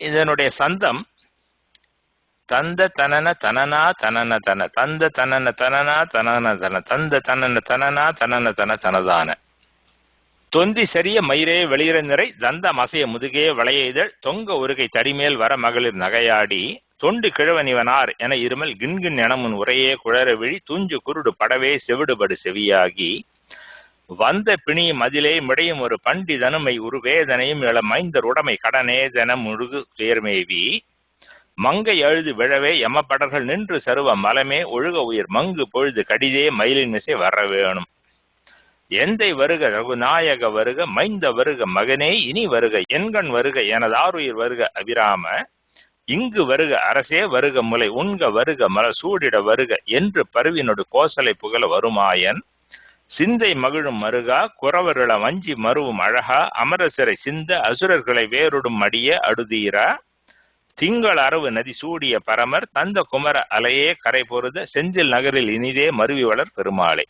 இதனுடைய சந்தம் தந்த தனன தனனா தனன தன தந்த தனன தனனா தனன தன தந்த தனன தனனா தனன தன தனதான. தொந்தி சரிய மயிரே வெளியிற நிறை தந்த மசைய முதுகே வளைய இதழ் தொங்க உருகை தடிமேல் வர மகளிர் நகையாடி தொண்டு கிழவனிவனார் என இருமல் கிண்கின் எனமுன் உரையே குழற விழி துஞ்சு குருடு படவே செவிடுபடு செவியாகி வந்த பிணியும் மதிலே மிடையும் ஒரு பண்டிதனுமை உருவேதனையும் இள மைந்தர் கடனே கடனேதன முழுகு துயர்மேவி மங்கை அழுது விழவே எமப்படர்கள் நின்று சருவ மலமே ஒழுக உயிர் மங்கு பொழுது கடிதே மயிலின் மிசை வர வேணும். எந்தை வருக ரகுநாயக வருக மைந்த வருக மகனே இனி வருக எண்கண் வருக எனதாருயிர் வருக அபிராம. இங்கு வருக அரசே வருக முலை உண்க வருக மல சூடிட வருக என்று பருவினொடு கோசலை புகழ வருமாயன். சிந்தை மகிழும் மருகா குறவர்கள வஞ்சி மருவும் அழகா அமரசரை சிந்த அசுரர்களை வேறொடும் அடிய அடுதீரா. திங்கள் அரவு நதி சூடிய பரமர் தந்த குமர அலையே கரை பொருத செந்தில் நகரில் இனிதே மருவி வளர் பெருமாளே.